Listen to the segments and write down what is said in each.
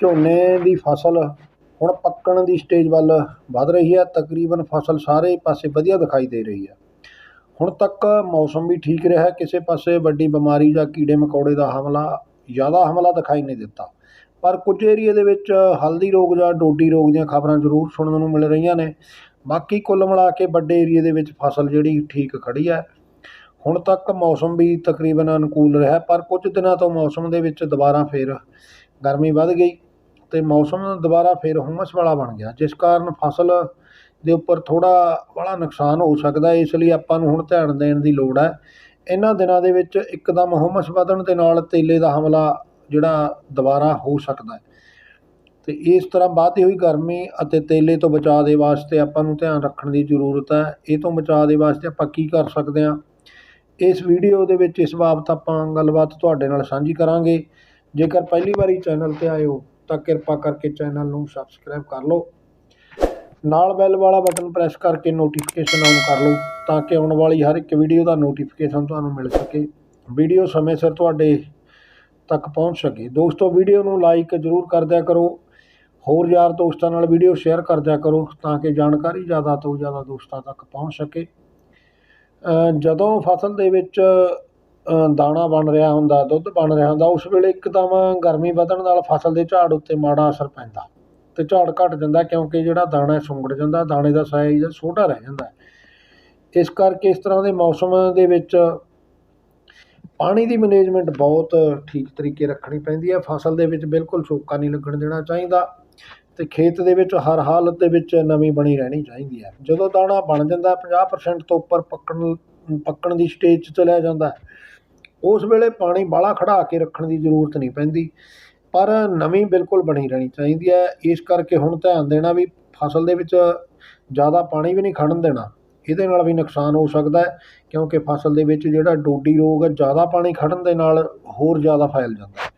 ਝੋਨੇ ਦੀ ਫਸਲ ਹੁਣ ਪੱਕਣ ਦੀ ਸਟੇਜ ਵੱਲ ਵੱਧ ਰਹੀ ਹੈ। ਤਕਰੀਬਨ ਫਸਲ ਸਾਰੇ ਪਾਸੇ ਵਧੀਆ ਦਿਖਾਈ ਦੇ ਰਹੀ ਹੈ। ਹੁਣ ਤੱਕ ਮੌਸਮ ਵੀ ਠੀਕ ਰਿਹਾ ਕਿਸੇ ਪਾਸੇ ਵੱਡੀ ਬਿਮਾਰੀ ਜਾਂ ਕੀੜੇ ਮਕੌੜੇ ਦਾ ਹਮਲਾ ਜ਼ਿਆਦਾ ਹਮਲਾ ਦਿਖਾਈ ਨਹੀਂ ਦਿੱਤਾ। ਪਰ ਕੁਝ ਏਰੀਏ ਦੇ ਵਿੱਚ ਹਲਦੀ ਰੋਗ ਜਾਂ ਡੋਡੀ ਰੋਗ ਦੀਆਂ ਖਬਰਾਂ ਜ਼ਰੂਰ ਸੁਣਨ ਨੂੰ ਮਿਲ ਰਹੀਆਂ ਨੇ। ਬਾਕੀ ਕੁੱਲ ਮਿਲਾ ਕੇ ਵੱਡੇ ਏਰੀਏ ਦੇ ਵਿੱਚ ਫਸਲ ਜਿਹੜੀ ਠੀਕ ਖੜੀ ਹੈ। ਹੁਣ ਤੱਕ ਮੌਸਮ ਵੀ ਤਕਰੀਬਨ ਅਨੁਕੂਲ ਰਿਹਾ ਪਰ ਕੁਝ ਦਿਨਾਂ ਤੋਂ ਮੌਸਮ ਦੇ ਵਿੱਚ ਦੁਬਾਰਾ ਫੇਰ ਗਰਮੀ ਵੱਧ ਗਈ। ਅਤੇ ਮੌਸਮ ਦੁਬਾਰਾ ਫਿਰ ਹੁਮਸ ਵਾਲਾ ਬਣ ਗਿਆ, ਜਿਸ ਕਾਰਨ ਫਸਲ ਦੇ ਉੱਪਰ ਥੋੜ੍ਹਾ ਵਾਲਾ ਨੁਕਸਾਨ ਹੋ ਸਕਦਾ ਇਸ ਲਈ ਆਪਾਂ ਨੂੰ ਹੁਣ ਧਿਆਨ ਦੇਣ ਦੀ ਲੋੜ ਹੈ। ਇਹਨਾਂ ਦਿਨਾਂ ਦੇ ਵਿੱਚ ਇੱਕਦਮ ਹੁਮਸ ਵਧਣ ਦੇ ਨਾਲ ਤੇਲੇ ਦਾ ਹਮਲਾ ਜਿਹੜਾ ਦੁਬਾਰਾ ਹੋ ਸਕਦਾ ਅਤੇ ਇਸ ਤਰ੍ਹਾਂ ਵੱਧਦੀ ਹੋਈ ਗਰਮੀ ਅਤੇ ਤੇਲੇ ਤੋਂ ਬਚਾਅ ਦੇ ਵਾਸਤੇ ਆਪਾਂ ਨੂੰ ਧਿਆਨ ਰੱਖਣ ਦੀ ਜ਼ਰੂਰਤ ਹੈ। ਇਹ ਤੋਂ ਬਚਾਅ ਦੇ ਵਾਸਤੇ ਆਪਾਂ ਕੀ ਕਰ ਸਕਦੇ ਹਾਂ? ਇਸ ਵੀਡੀਓ ਦੇ ਵਿੱਚ ਇਸ ਬਾਬਤ ਆਪਾਂ ਗੱਲਬਾਤ ਤੁਹਾਡੇ ਨਾਲ ਸਾਂਝੀ ਕਰਾਂਗੇ। ਜੇਕਰ ਪਹਿਲੀ ਵਾਰੀ ਚੈਨਲ 'ਤੇ ਆਏ ਹੋ ਤਾਂ ਕਿਰਪਾ ਕਰਕੇ ਚੈਨਲ ਨੂੰ ਸਬਸਕ੍ਰਾਈਬ ਕਰ ਲਓ। ਨਾਲ ਬੈਲ ਵਾਲਾ ਬਟਨ ਪ੍ਰੈਸ ਕਰਕੇ ਨੋਟੀਫਿਕੇਸ਼ਨ ਆਨ ਕਰ ਲਓ ਤਾਂ ਕਿ ਆਉਣ ਵਾਲੀ ਹਰ ਇੱਕ ਵੀਡੀਓ ਦਾ ਨੋਟੀਫਿਕੇਸ਼ਨ ਤੁਹਾਨੂੰ ਮਿਲ ਸਕੇ। ਵੀਡੀਓ ਸਮੇਂ ਸਿਰ ਤੁਹਾਡੇ ਤੱਕ ਪਹੁੰਚ ਸਕੇ। ਦੋਸਤੋ ਵੀਡੀਓ ਨੂੰ ਲਾਈਕ ਜ਼ਰੂਰ ਕਰ ਦਿਆ ਕਰੋ। ਹੋਰ ਯਾਰ ਦੋਸਤਾਂ ਨਾਲ ਵੀਡੀਓ ਸ਼ੇਅਰ ਕਰ ਦਿਆ ਕਰੋ ਤਾਂ ਕਿ ਜਾਣਕਾਰੀ ਜ਼ਿਆਦਾ ਤੋਂ ਜ਼ਿਆਦਾ ਦੋਸਤਾਂ ਤੱਕ ਪਹੁੰਚ ਸਕੇ। ਜਦੋਂ ਫਸਲ ਦੇ ਵਿੱਚ ਦਾਣਾ ਬਣ ਰਿਹਾ ਹੁੰਦਾ, ਦੁੱਧ ਬਣ ਰਿਹਾ ਹੁੰਦਾ, ਉਸ ਵੇਲੇ ਇੱਕਦਮ ਗਰਮੀ ਵਧਣ ਨਾਲ ਫਸਲ ਦੇ ਝਾੜ ਉੱਤੇ ਮਾੜਾ ਅਸਰ ਪੈਂਦਾ ਅਤੇ ਝਾੜ ਘੱਟ ਜਾਂਦਾ ਕਿਉਂਕਿ ਜਿਹੜਾ ਦਾਣਾ ਹੈ ਸੁੰਗੜ ਜਾਂਦਾ, ਦਾਣੇ ਦਾ ਸਾਈਜ਼ ਛੋਟਾ ਰਹਿ ਜਾਂਦਾ। ਇਸ ਕਰਕੇ ਇਸ ਤਰ੍ਹਾਂ ਦੇ ਮੌਸਮ ਦੇ ਵਿੱਚ ਪਾਣੀ ਦੀ ਮੈਨੇਜਮੈਂਟ ਬਹੁਤ ਠੀਕ ਤਰੀਕੇ ਰੱਖਣੀ ਪੈਂਦੀ ਹੈ। ਫਸਲ ਦੇ ਵਿੱਚ ਬਿਲਕੁਲ ਸੋਕਾ ਨਹੀਂ ਲੱਗਣ ਦੇਣਾ ਚਾਹੀਦਾ ਅਤੇ ਖੇਤ ਦੇ ਵਿੱਚ ਹਰ ਹਾਲਤ ਦੇ ਵਿੱਚ ਨਮੀ ਬਣੀ ਰਹਿਣੀ ਚਾਹੀਦੀ ਹੈ। ਜਦੋਂ ਦਾਣਾ ਬਣ ਜਾਂਦਾ, ਪੰਜਾਹ ਪਰਸੈਂਟ ਤੋਂ ਉੱਪਰ ਪੱਕਣ ਪੱਕਣ ਦੀ ਸਟੇਜ 'ਚ ਚਲਿਆ ਜਾਂਦਾ ਉਸ ਵੇਲੇ ਪਾਣੀ ਬਾਹਲਾ ਖੜਾ ਕੇ ਰੱਖਣ ਦੀ ਜ਼ਰੂਰਤ ਨਹੀਂ ਪੈਂਦੀ। ਪਰ ਨਵੀਂ ਬਿਲਕੁਲ ਬਣੀ ਰਹਿਣੀ ਚਾਹੀਦੀ ਹੈ। ਇਸ ਕਰਕੇ ਹੁਣ ਧਿਆਨ ਦੇਣਾ ਵੀ ਫਸਲ ਦੇ ਵਿੱਚ ਜ਼ਿਆਦਾ ਪਾਣੀ ਵੀ ਨਹੀਂ ਖੜਨ ਦੇਣਾ। ਇਹਦੇ ਨਾਲ ਵੀ ਨੁਕਸਾਨ ਹੋ ਸਕਦਾ ਹੈ, ਕਿਉਂਕਿ ਫਸਲ ਦੇ ਵਿੱਚ ਜਿਹੜਾ ਡੋਡੀ ਰੋਗ ਹੈ, ਜ਼ਿਆਦਾ ਪਾਣੀ ਖੜਨ ਦੇ ਨਾਲ ਹੋਰ ਜ਼ਿਆਦਾ ਫੈਲ ਜਾਂਦਾ ਹੈ।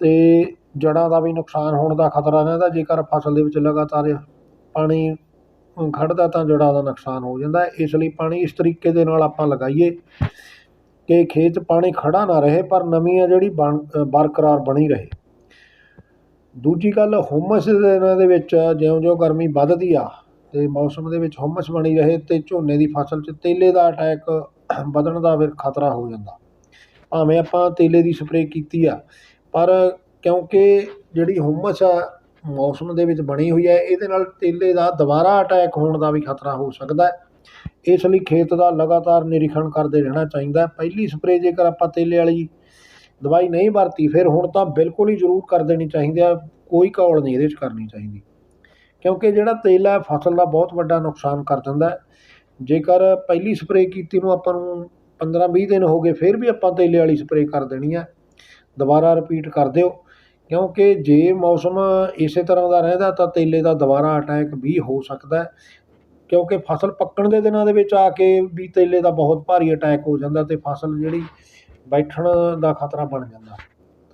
ਅਤੇ ਜੜ੍ਹਾਂ ਦਾ ਵੀ ਨੁਕਸਾਨ ਹੋਣ ਦਾ ਖਤਰਾ ਰਹਿੰਦਾ, ਜੇਕਰ ਫਸਲ ਦੇ ਵਿੱਚ ਲਗਾਤਾਰ ਪਾਣੀ ਖੜਦਾ ਤਾਂ ਜੜ੍ਹਾਂ ਦਾ ਨੁਕਸਾਨ ਹੋ ਜਾਂਦਾ ਇਸ ਲਈ ਪਾਣੀ ਇਸ ਤਰੀਕੇ ਦੇ ਨਾਲ ਆਪਾਂ ਲਗਾਈਏ। ਕਿ ਖੇਤ ਪਾਣੀ ਖੜਾ ਨਾ ਰਹੇ, ਪਰ ਨਮੀ ਆ ਜਿਹੜੀ ਬਣ ਬਰਕਰਾਰ ਬਣੀ ਰਹੇ। ਦੂਜੀ ਗੱਲ, ਹੁਮਸ ਦੇ ਦਿਨਾਂ ਦੇ ਵਿੱਚ ਜਿਉਂ-ਜਿਉਂ ਗਰਮੀ ਵੱਧਦੀ ਆ ਅਤੇ ਮੌਸਮ ਦੇ ਵਿੱਚ ਹੁਮਸ ਬਣੀ ਰਹੇ ਅਤੇ ਝੋਨੇ ਦੀ ਫਸਲ 'ਚ ਤੇਲੇ ਦਾ ਅਟੈਕ ਵਧਣ ਦਾ ਫਿਰ ਖਤਰਾ ਹੋ ਜਾਂਦਾ। ਭਾਵੇਂ ਆਪਾਂ ਤੇਲੇ ਦੀ ਸਪਰੇਅ ਕੀਤੀ ਆ, ਪਰ ਕਿਉਂਕਿ ਜਿਹੜੀ ਹੁਮਸ ਆ, ਮੌਸਮ ਦੇ ਵਿੱਚ ਬਣੀ ਹੋਈ ਹੈ ਇਹਦੇ ਨਾਲ ਤੇਲੇ ਦਾ ਦੁਬਾਰਾ ਅਟੈਕ ਹੋਣ ਦਾ ਵੀ ਖਤਰਾ ਹੋ ਸਕਦਾ ਇਸ ਲਈ ਖੇਤ ਦਾ ਲਗਾਤਾਰ ਨਿਰੀਖਣ ਕਰਦੇ ਰਹਿਣਾ ਚਾਹੀਦਾ ਪਹਿਲੀ ਸਪਰੇਅ ਜੇਕਰ ਆਪਾਂ ਤੇਲੇ ਵਾਲੀ ਦਵਾਈ ਨਹੀਂ ਵਰਤੀ, ਫਿਰ ਹੁਣ ਤਾਂ ਬਿਲਕੁਲ ਹੀ ਜ਼ਰੂਰ ਕਰ ਦੇਣੀ ਚਾਹੀਦੀ ਆ ਕੋਈ ਘੋਲ ਨਹੀਂ ਇਹਦੇ 'ਚ ਕਰਨੀ ਚਾਹੀਦੀ। ਕਿਉਂਕਿ ਜਿਹੜਾ ਤੇਲ ਹੈ, ਫਸਲ ਦਾ ਬਹੁਤ ਵੱਡਾ ਨੁਕਸਾਨ ਕਰ ਦਿੰਦਾ ਹੈ। ਜੇਕਰ ਪਹਿਲੀ ਸਪਰੇਅ ਕੀਤੀ ਨੂੰ ਆਪਾਂ ਨੂੰ 15-20 ਦਿਨ ਹੋ ਗਏ, ਫਿਰ ਵੀ ਆਪਾਂ ਤੇਲੇ ਵਾਲੀ ਸਪਰੇਅ ਕਰ ਦੇਣੀ ਹੈ। ਦੁਬਾਰਾ ਰਿਪੀਟ ਕਰ ਦਿਓ। ਕਿਉਂਕਿ ਜੇ ਮੌਸਮ ਇਸੇ ਤਰ੍ਹਾਂ ਦਾ ਰਹਿੰਦਾ ਤਾਂ ਤੇਲੇ ਦਾ ਦੁਬਾਰਾ ਅਟੈਕ ਵੀ ਹੋ ਸਕਦਾ ਕਿਉਂਕਿ ਫਸਲ ਪੱਕਣ ਦੇ ਦਿਨਾਂ ਦੇ ਵਿੱਚ ਆ ਕੇ ਵੀ ਤੇਲੇ ਦਾ ਬਹੁਤ ਭਾਰੀ ਅਟੈਕ ਹੋ ਜਾਂਦਾ ਅਤੇ ਫਸਲ ਜਿਹੜੀ ਬੈਠਣ ਦਾ ਖਤਰਾ ਬਣ ਜਾਂਦਾ।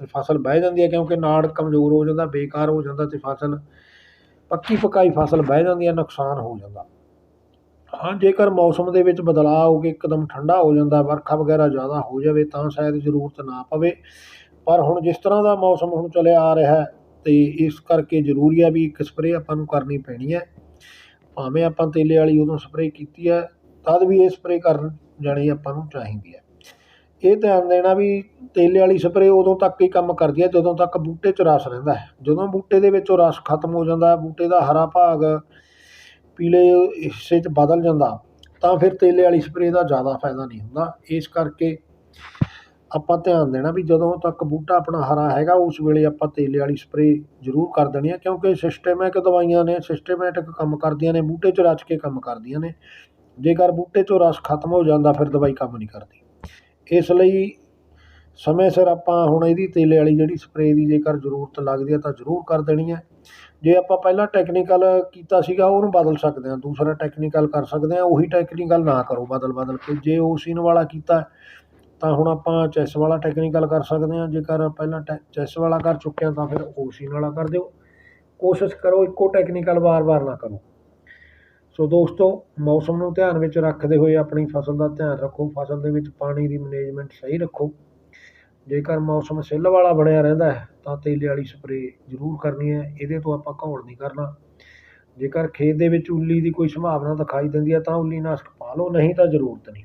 ਅਤੇ ਫਸਲ ਬਹਿ ਜਾਂਦੀ ਹੈ ਕਿਉਂਕਿ ਨਾੜ ਕਮਜ਼ੋਰ ਹੋ ਜਾਂਦਾ, ਬੇਕਾਰ ਹੋ ਜਾਂਦਾ ਅਤੇ ਫਸਲ, ਪੱਕੀ ਪਕਾਈ ਫਸਲ ਬਹਿ ਜਾਂਦੀ ਹੈ, ਨੁਕਸਾਨ ਹੋ ਜਾਂਦਾ। ਹਾਂ, ਜੇਕਰ ਮੌਸਮ ਦੇ ਵਿੱਚ ਬਦਲਾਅ ਹੋ ਕੇ ਇੱਕਦਮ ਠੰਡਾ ਹੋ ਜਾਂਦਾ, ਵਰਖਾ ਵਗੈਰਾ ਜ਼ਿਆਦਾ ਹੋ ਜਾਵੇ ਤਾਂ ਸ਼ਾਇਦ ਜ਼ਰੂਰਤ ਨਾ ਪਵੇ। ਪਰ ਹੁਣ ਜਿਸ ਤਰ੍ਹਾਂ ਦਾ ਮੌਸਮ ਹੁਣ ਚੱਲਿਆ ਆ ਰਿਹਾ ਹੈ ਅਤੇ ਇਸ ਕਰਕੇ ਜ਼ਰੂਰੀ ਹੈ ਵੀ ਇੱਕ ਸਪਰੇਅ ਆਪਾਂ ਨੂੰ ਕਰਨੀ ਪੈਣੀ ਹੈ। ਭਾਵੇਂ ਆਪਾਂ ਤੇਲੇ ਵਾਲੀ ਉਦੋਂ ਸਪਰੇਅ ਕੀਤੀ ਹੈ, ਤਦ ਵੀ ਇਹ ਸਪਰੇਅ ਕਰਨ ਜਾਣੀ ਆਪਾਂ ਨੂੰ ਚਾਹੀਦੀ ਹੈ। ਇਹ ਧਿਆਨ ਦੇਣਾ ਵੀ ਤੇਲੇ ਵਾਲੀ ਸਪਰੇਅ ਉਦੋਂ ਤੱਕ ਹੀ ਕੰਮ ਕਰਦੀ ਹੈ, ਜਦੋਂ ਤੱਕ ਬੂਟੇ 'ਚ ਰਸ ਰਹਿੰਦਾ ਹੈ। ਜਦੋਂ ਬੂਟੇ ਦੇ ਵਿੱਚੋਂ ਰਸ ਖਤਮ ਹੋ ਜਾਂਦਾ ਬੂਟੇ ਦਾ ਹਰਾ ਭਾਗ ਪੀਲੇ ਹਿੱਸੇ 'ਚ ਬਦਲ ਜਾਂਦਾ, ਤਾਂ ਫਿਰ ਤੇਲੇ ਵਾਲੀ ਸਪਰੇਅ ਦਾ ਜ਼ਿਆਦਾ ਫਾਇਦਾ ਨਹੀਂ ਹੁੰਦਾ। ਇਸ ਕਰਕੇ ਆਪਾਂ ਧਿਆਨ ਦੇਣਾ ਵੀ ਜਦੋਂ ਤੱਕ ਬੂਟਾ ਆਪਣਾ ਹਰਾ ਹੈਗਾ, ਉਸ ਵੇਲੇ ਆਪਾਂ ਤੇਲੇ ਵਾਲੀ ਸਪਰੇਅ ਜ਼ਰੂਰ ਕਰ ਦੇਣੀ ਹੈ, ਕਿਉਂਕਿ ਸਿਸਟਮੈਕ ਦਵਾਈਆਂ ਨੇ ਸਿਸਟਮੈਟਿਕ ਕੰਮ ਕਰਦੀਆਂ ਨੇ, ਬੂਟੇ 'ਚ ਰਚ ਕੇ ਕੰਮ ਕਰਦੀਆਂ ਨੇ। ਜੇਕਰ ਬੂਟੇ 'ਚੋਂ ਰਸ ਖਤਮ ਹੋ ਜਾਂਦਾ, ਫਿਰ ਦਵਾਈ ਕੰਮ ਨਹੀਂ ਕਰਦੀ। ਇਸ ਲਈ ਸਮੇਂ ਸਿਰ ਆਪਾਂ ਹੁਣ ਇਹਦੀ ਤੇਲੇ ਵਾਲੀ ਜਿਹੜੀ ਸਪਰੇਅ ਦੀ ਜੇਕਰ ਜ਼ਰੂਰਤ ਲੱਗਦੀ ਹੈ, ਤਾਂ ਜ਼ਰੂਰ ਕਰ ਦੇਣੀ ਹੈ। ਜੇ ਆਪਾਂ ਪਹਿਲਾਂ ਟੈਕਨੀਕਲ ਕੀਤਾ ਸੀਗਾ, ਉਹਨੂੰ ਬਦਲ ਸਕਦੇ ਹਾਂ, ਦੂਸਰਾ ਟੈਕਨੀਕਲ ਕਰ ਸਕਦੇ ਹਾਂ, ਉਹੀ ਟੈਕਨੀਕਲ ਨਾ ਕਰੋ ਬਦਲ ਬਦਲ ਕੇ। ਜੇ ਓਸੀਨ ਵਾਲਾ ਕੀਤਾ ਤਾਂ ਹੁਣ ਆਪਾਂ ਚੈਸ ਵਾਲਾ ਟੈਕਨੀਕਲ ਕਰ ਸਕਦੇ ਹਾਂ। ਜੇਕਰ ਪਹਿਲਾਂ ਟੈ, ਚੈਸ ਵਾਲਾ ਕਰ ਚੁੱਕਿਆ ਤਾਂ ਫਿਰ ਓਸ਼ੀਨ ਵਾਲਾ ਕਰ ਦਿਓ। ਕੋਸ਼ਿਸ਼ ਕਰੋ ਇੱਕੋ ਟੈਕਨੀਕਲ ਵਾਰ-ਵਾਰ ਨਾ ਕਰੋ। ਸੋ ਦੋਸਤੋ, ਮੌਸਮ ਨੂੰ ਧਿਆਨ ਵਿੱਚ ਰੱਖਦੇ ਹੋਏ ਆਪਣੀ ਫਸਲ ਦਾ ਧਿਆਨ ਰੱਖੋ। ਫਸਲ ਦੇ ਵਿੱਚ ਪਾਣੀ ਦੀ ਮੈਨੇਜਮੈਂਟ ਸਹੀ ਰੱਖੋ। ਜੇਕਰ ਮੌਸਮ ਸਿੱਲ ਵਾਲਾ ਬਣਿਆ ਰਹਿੰਦਾ ਹੈ, ਤਾਂ ਤੇਲੇ ਵਾਲੀ ਸਪਰੇਅ ਜ਼ਰੂਰ ਕਰਨੀ ਹੈ। ਇਹਦੇ ਤੋਂ ਆਪਾਂ ਘੋਲ ਨਹੀਂ ਕਰਨਾ। ਜੇਕਰ ਖੇਤ ਦੇ ਵਿੱਚ ਉੱਲੀ ਦੀ ਕੋਈ ਸੰਭਾਵਨਾ ਦਿਖਾਈ ਦਿੰਦੀ ਹੈ, ਤਾਂ ਉੱਲੀ ਨਾਸ਼ਕ ਪਾ ਲਓ। ਨਹੀਂ ਤਾਂ ਜ਼ਰੂਰਤ ਨਹੀਂ।